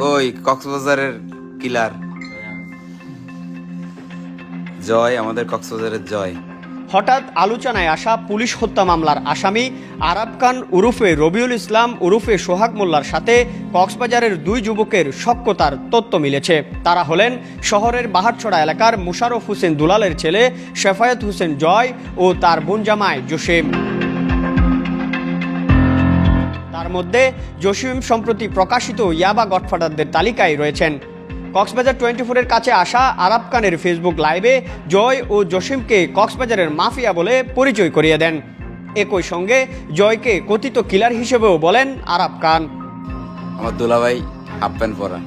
কই কক্সবাজারের কিলার। জয়, আমাদের কক্সবাজারের জয়। হঠাৎ আলোচনায় আসা পুলিশ হত্যা মামলার আসামি আরাব খান উরুফে রবিউল ইসলাম, উরুফে সোহাগ মোল্লার সাথে কক্সবাজারের দুই যুবকের সক্যতার তথ্য মিলেছে। তারা হলেন শহরের বাহারছড়া এলাকার মুশারফ হোসেন দুলালের ছেলে, শেফায়েত হোসেন জয় ও তার বোন জামাই জসিম। তার মধ্যে জসিম সম্প্রতি প্রকাশিত ইয়াবা গডফাদারদের তালিকায় রয়েছেন। কক্সবাজার টোয়েন্টি ফোরের কাছে আসা আরাব খানের ফেসবুক লাইভে জয় ও জসিমকে কক্সবাজারের মাফিয়া বলে পরিচয় করিয়ে দেন। একই সঙ্গে জয়কে কথিত কিলার হিসেবেও বলেন আরাব খান। আমার দুলাভাই হাফ পরা।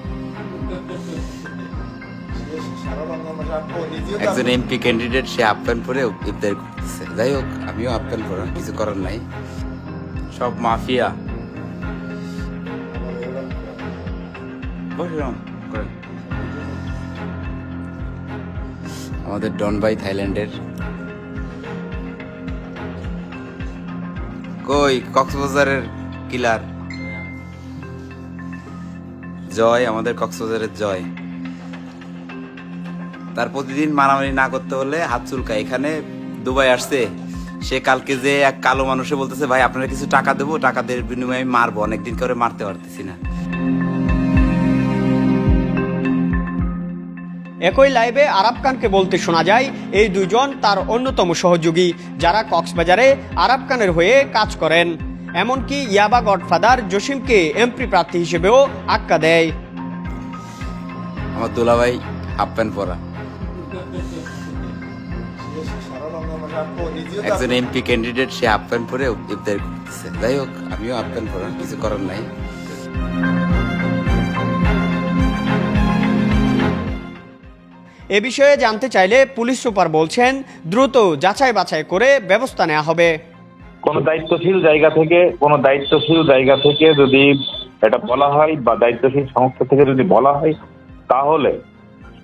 একজন এমপি ক্যান্ডিডেট সে হাফ পরে ইফতারি করতেছে। যাই হোক, আমিও হাফ প্যান্ট পরা, কিছু করার নাই। সব মাফিয়া। বসলাম, আমাদের ডন ভাই থাইল্যান্ডের। কই কক্সবাজারের কিলার। জয় আমাদের কক্সবাজারের জয়। তার প্রতিদিন মারামারি না করতে হলে হাত চুলকা এখানে দুবাই আসছে। সে কালকে যে এক কালো মানুষে বলতেছে ভাই আপনারা কিছু টাকা দেবো টাকা দেওয়ার বিনিময়ে আমি মারবো। অনেকদিন করে মারতে পারতেছি না। একই লাইভে আরাব খানকে বলতে শোনা যায়, এই দুজন তার অন্যতম সহযোগী, যারা কক্সবাজারে আরাব খানের হয়ে কাজ করেন। এমনকি ইয়াবা গডফাদার জসিমকে এমপি প্রার্থী হিসেবেও আক্কা দেয়। আমার দুলাভাই হাফ প্যান্ট পরা। একজন এমপি ক্যান্ডিডেট, সে প্যান্ট পরে ইফতারি করতেছে। যাই হোক, আমিও হাফ প্যান্ট পরা কিছু করার নাই। এ বিষয়ে জানতে চাইলে পুলিশ সুপার বলছেন দ্রুত যাচাই বাছাই করে ব্যবস্থা নেওয়া হবে। কোনো দায়িত্বশীল জায়গা থেকে কোনো দায়িত্বশীল জায়গা থেকে যদি এটা বলা হয় বা দায়িত্বশীল সংস্থা থেকে যদি বলা হয় তাহলে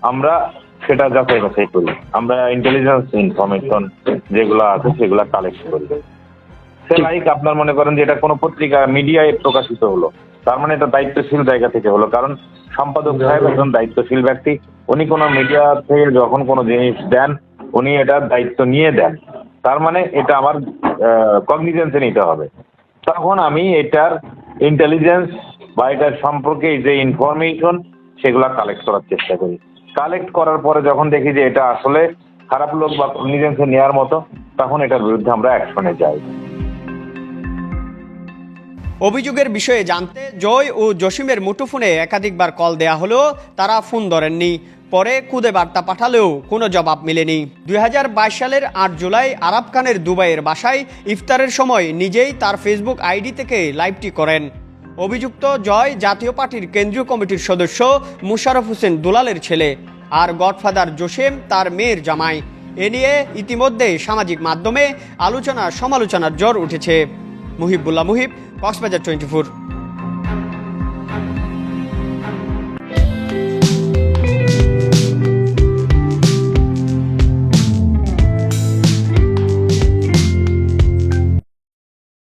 আমরা সেটা যাচাই বাছাই করি। আমরা ইন্টেলিজেন্স ইনফরমেশন যেগুলো আছে সেগুলো কালেক্ট করি। সে লাইক আপনার মনে করেন যে এটা কোনো পত্রিকা মিডিয়ায় প্রকাশিত হলো। তার মানে এটা দায়িত্বশীল জায়গা থেকে হলো। কারণ সম্পাদক সাহেব একজন দায়িত্বশীল ব্যক্তি। উনি কোনো মিডিয়া থেকে যখন কোনো জিনিস দেন, উনি এটা দায়িত্ব নিয়ে দেন। তার মানে এটা আমার কগনিজেন্সে নিতে হবে। তখন আমি এটার ইন্টেলিজেন্স বা এটার সম্পর্কে যে ইনফরমেশন সেগুলো কালেক্ট করার চেষ্টা করি। কালেক্ট করার পরে যখন দেখি যে এটা আসলে খারাপ লোক বা কগনিজেন্সে নেওয়ার মতো, তখন এটার বিরুদ্ধে আমরা অ্যাকশনে যাই। অভিযোগের বিষয়ে জানতে জয় ও জসিমের মুঠোফোনে একাধিকবার কল দেয়া হলেও তারা ফোন ধরেননি। পরে খুদে বার্তা পাঠালেও কোনো জবাব মেলেনি। দুই হাজার বাইশ সালের আট জুলাই আরাব খানের দুবাইয়ের বাসায় ইফতারের সময় নিজেই তার ফেসবুক আইডি থেকে লাইভটি করেন। অভিযুক্ত জয় জাতীয় পার্টির কেন্দ্রীয় কমিটির সদস্য মুশারফ হোসেন দুলালের ছেলে আর গডফাদার জোসেম তার মেয়ের জামাই। এ নিয়ে ইতিমধ্যে সামাজিক মাধ্যমে আলোচনা সমালোচনার জ্বর উঠেছে। Muhibullah Muhib, Cox's Bazar twenty four